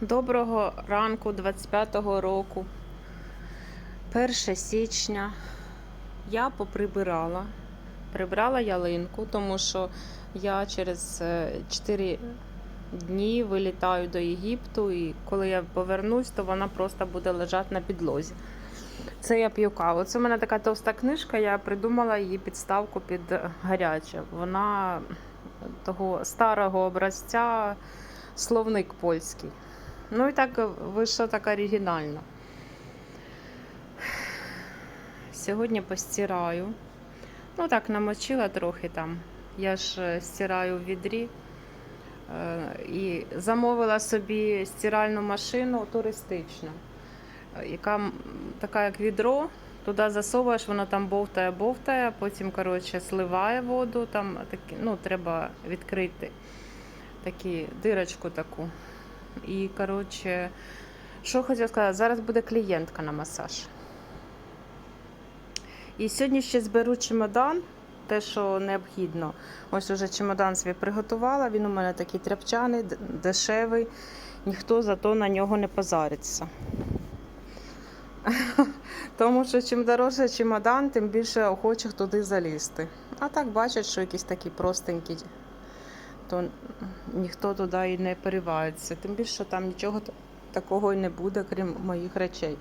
Доброго ранку 25-го року. 1 січня я поприбирала. Прибрала ялинку, тому що я через 4 дні вилітаю до Єгипту, і коли я повернусь, то вона просто буде лежати на підлозі. Це я п'ю каву. Це в мене така товста книжка, я придумала її підставку під гаряче. Вона того старого образця, словник польський. Ну і так вийшло так оригінально. Сьогодні постираю. Ну так, намочила трохи там. Я ж е, стираю в відрі. Е, І замовила собі стиральну машину туристичну, е, яка така як відро. Туди засовуєш, воно там бовтає, бовтає, потім коротше, сливає воду. Там такі, ну, треба відкрити такі, дирочку таку. І, коротше, що хотіла сказати, зараз буде клієнтка на масаж. І сьогодні ще зберу чемодан, те, що необхідно. Ось уже чемодан свій приготувала. Він у мене такий тряпчаний, дешевий. Ніхто зато на нього не позариться. Тому що чим дорожче чемодан, тим більше охочих туди залізти. А так бачать, що якісь такі простенькі, то ніхто туди і не переривається. Тим більше там нічого такого і не буде, крім моїх речей.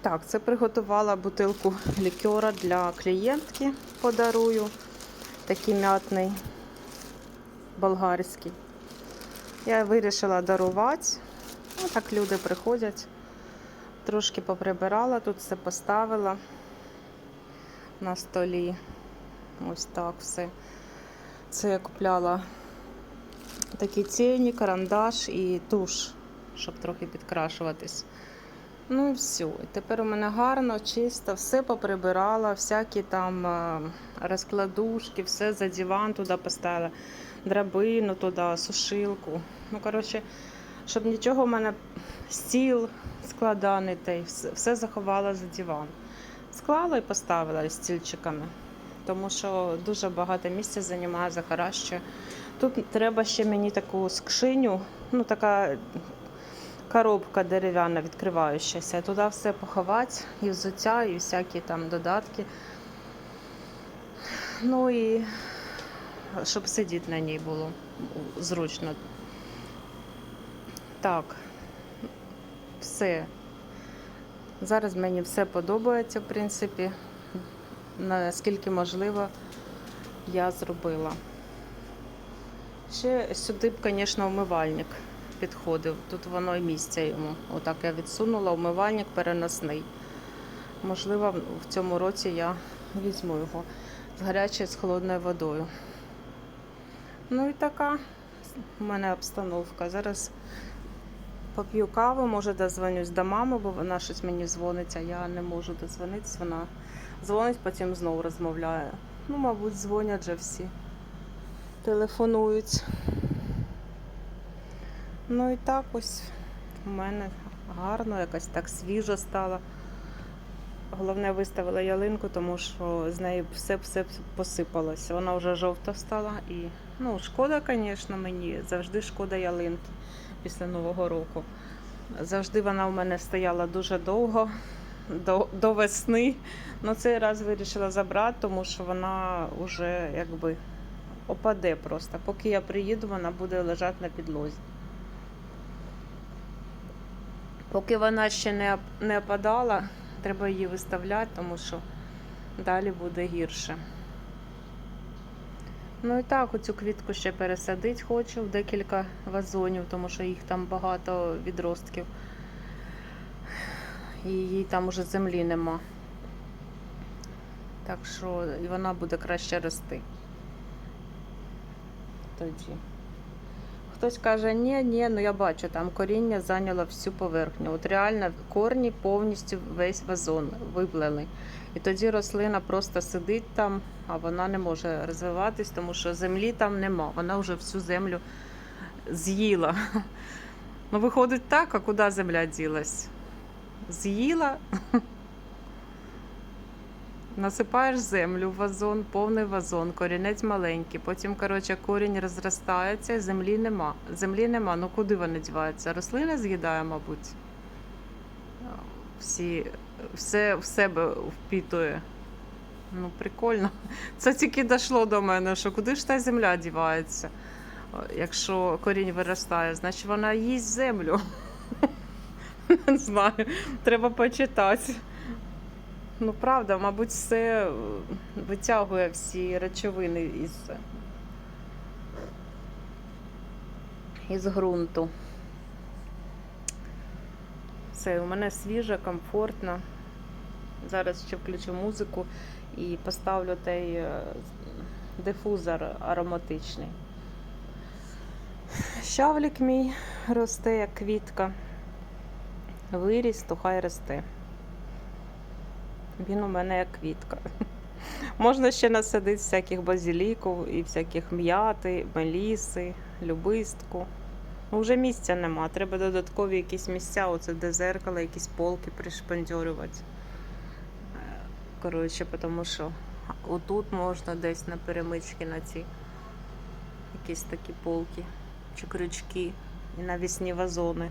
Так, це приготувала бутилку лікера для клієнтки. Подарую. Такий м'ятний болгарський. Я вирішила дарувати. Ну, так люди приходять. Трошки поприбирала, тут все поставила на столі. Ось так все. Це я купляла такі тіні, карандаш і туш, щоб трохи підкрашуватись. Ну і все. І Тепер у мене гарно, чисто, все поприбирала, всякі там е, розкладушки, все за диван туди поставила, драбину туди, сушилку. Ну, коротше, щоб нічого в мене стіл складаний, все, все заховала за диван. Склала і поставила стільчиками, тому що дуже багато місця займає, захаращує. Тут треба ще мені таку скшиню, ну така коробка дерев'яна відкриваючася. Туди все поховати, і взуття, і всякі там додатки. Ну і щоб сидіти на ній було зручно. Так, все. Зараз мені все подобається, в принципі, наскільки можливо, я зробила. Ще сюди б, звісно, умивальник підходив. Тут воно і місця йому. Отак я відсунула, умивальник переносний. Можливо, в цьому році я візьму його з гарячою, з холодною водою. Ну і така в мене обстановка. Зараз поп'ю каву, може дозвонюсь до мами, бо вона щось мені дзвонить, а я не можу дозвонитись. Вона дзвонить, потім знову розмовляє. Ну, мабуть, дзвонять вже всі. Телефонують. Ну і так ось у мене гарно, якось так свіжо стало. Головне виставила ялинку, тому що з неї все-все посипалося. Вона вже жовта стала і ну, шкода, звісно, мені. Завжди шкода ялинки після Нового року. Завжди вона у мене стояла дуже довго, до, до весни. Ну цей раз вирішила забрати, тому що вона вже якби опаде просто. Поки я приїду, вона буде лежати на підлозі. Поки вона ще не, не опадала, треба її виставляти, тому що далі буде гірше. Ну і так, оцю квітку ще пересадити хочу в декілька вазонів, тому що їх там багато відростків. І їй там уже землі нема. Так що і вона буде краще рости. Тоді. Хтось каже, ні, ні, ну я бачу, там коріння зайняло всю поверхню. От реально корні повністю весь вазон виплели. І тоді рослина просто сидить там, а вона не може розвиватись, тому що землі там нема. Вона вже всю землю з'їла. Ну, виходить так, а куди земля ділась? З'їла. Насипаєш землю в вазон, повний вазон, корінець маленький. Потім, коротше, корінь розростається, землі нема. Землі нема. Ну куди вони діваються? Рослина з'їдає, мабуть. Всі, все в себе впітує. Ну, прикольно. Це тільки дійшло до мене, що куди ж та земля дівається? Якщо корінь виростає, значить вона їсть землю. Не знаю, треба почитати. Ну, правда, мабуть, все е, витягує всі речовини із, із ґрунту. Все, у мене свіже, комфортно. Зараз ще включу музику і поставлю той е, дифузор ароматичний. Щавлік мій росте як квітка. Виріс, то хай росте. Він у мене як квітка. Можна ще насадити всяких базіліків і всяких м'яти, меліси, любистку. Ну, вже місця нема. Треба додаткові якісь місця, оце де зеркало, якісь полки пришпандьорювати. Коротше, тому що отут можна десь на перемички на ці якісь такі полки чи крючки і навісні вазони.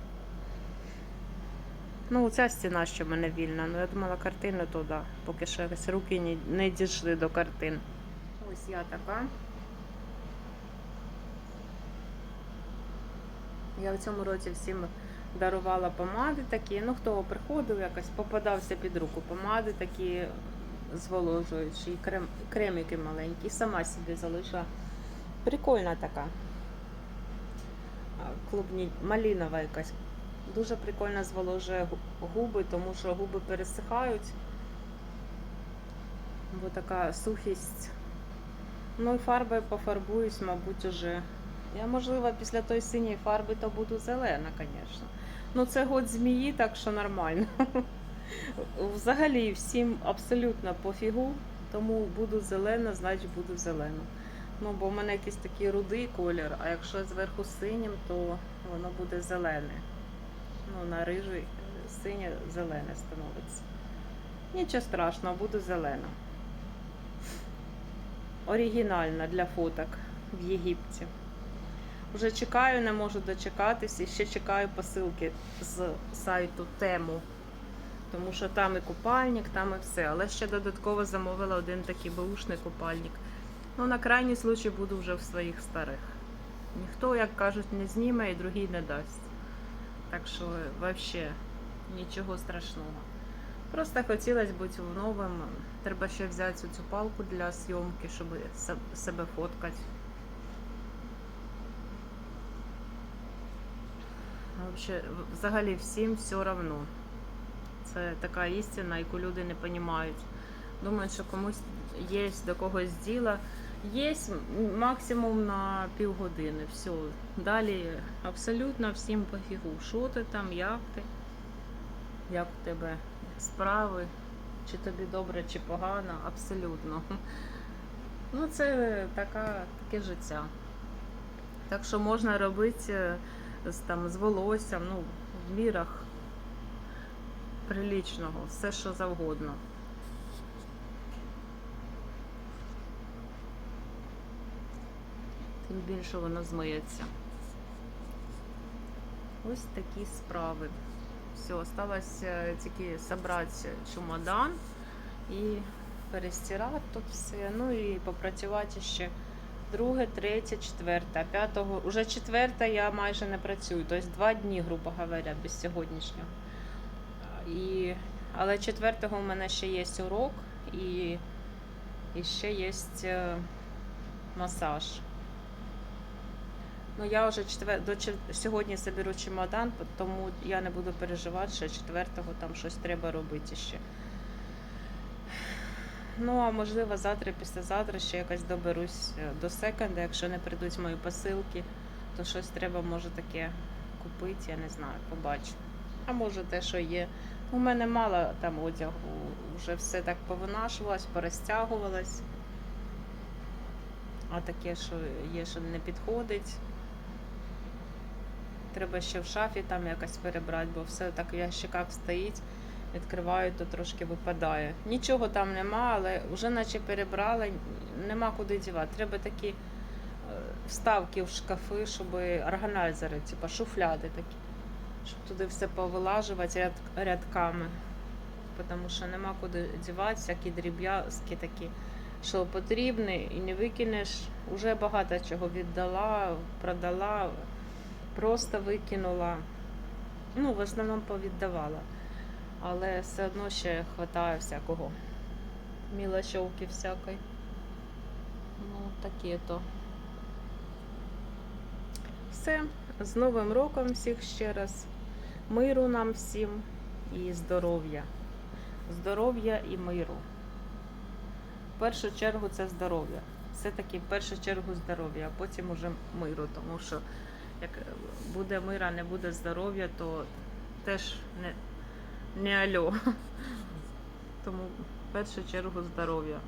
Ну, ця стіна ще в мене вільна. Ну, я думала, картини туди, поки ще руки не, дійшли до картин. Ось я така. Я в цьому році всім дарувала помади такі. Ну, хто приходив, якось попадався під руку. Помади такі зволожуючі, крем, кремики маленькі. Сама собі залишила. Прикольна така. Клубні, малінова якась. Дуже прикольно зволожує губи, тому що губи пересихають. Бо така сухість. Ну і фарбою пофарбуюсь, мабуть, уже. Я, можливо, після тої синьої фарби то буду зелена, звісно. Ну, це год змії, так що нормально. Взагалі всім абсолютно пофігу, тому буду зелена, значить буду зелена. Ну, бо в мене якийсь такий рудий колір, а якщо зверху синім, то воно буде зелене. Ну, на рижий синє зелене становиться. Нічого страшного, буду зелена. Оригінальна для фоток в Єгипті. Вже чекаю, не можу дочекатись і ще чекаю посилки з сайту Тему. Тому що там і купальник, там і все. Але ще додатково замовила один такий беушний купальник. Ну, на крайній случай буду вже в своїх старих. Ніхто, як кажуть, не зніме і другий не дасть. Так що взагалі нічого страшного. Просто хотілося бути в новим. Треба ще взяти цю палку для зйомки, щоб себе фоткати. Взагалі всім все равно. Це така істина, яку люди не розуміють. Думають, що комусь є до когось діла. Є максимум на півгодини. Все. Далі абсолютно всім пофігу. Що ти там, як ти, як у тебе справи, чи тобі добре, чи погано, абсолютно. Ну, це така, таке життя. Так що можна робити е, з, там, з волоссям, ну, в мірах прилічного, все що завгодно. Тим більше воно змиється. Ось такі справи. Все, осталось е, тільки зібрати чемодан і перестирати тут все. Ну і попрацювати ще друге, третє, четверте. П'ятого, уже четверте я майже не працюю. Тобто два дні, грубо говоря, без сьогоднішнього. І, але четвертого у мене ще є урок і, і ще є е, масаж. Ну, я вже четвер... до сьогодні заберу чемодан, тому я не буду переживати, що четвертого там щось треба робити ще. Ну, а можливо, завтра, післязавтра ще якось доберусь е, до секонда, якщо не прийдуть мої посилки, то щось треба, може, таке купити, я не знаю, побачу. А може те, що є. У мене мало там одягу, вже все так повинашувалось, порозтягувалось. А таке, що є, що не підходить. Треба ще в шафі там якось перебрати, бо все так в ящиках стоїть. Відкриваю, то трошки випадає. Нічого там нема, але вже наче перебрали, нема куди дівати. Треба такі е, вставки в шкафи, щоб органайзери, типу шуфляди такі, щоб туди все повилажувати ряд, рядками. Тому що нема куди дівати, всякі дріб'язки такі, що потрібні і не викинеш. Уже багато чого віддала, продала, просто викинула. Ну, в основному повіддавала. Але все одно ще вистачає всякого. Мілочовки всякої. Ну, таке то. Все. З Новим роком всіх ще раз. Миру нам всім і здоров'я. Здоров'я і миру. В першу чергу це здоров'я. Все-таки в першу чергу здоров'я, а потім уже миру. Тому що як буде мира, не буде здоров'я, то теж не, не альо. Тому в першу чергу здоров'я.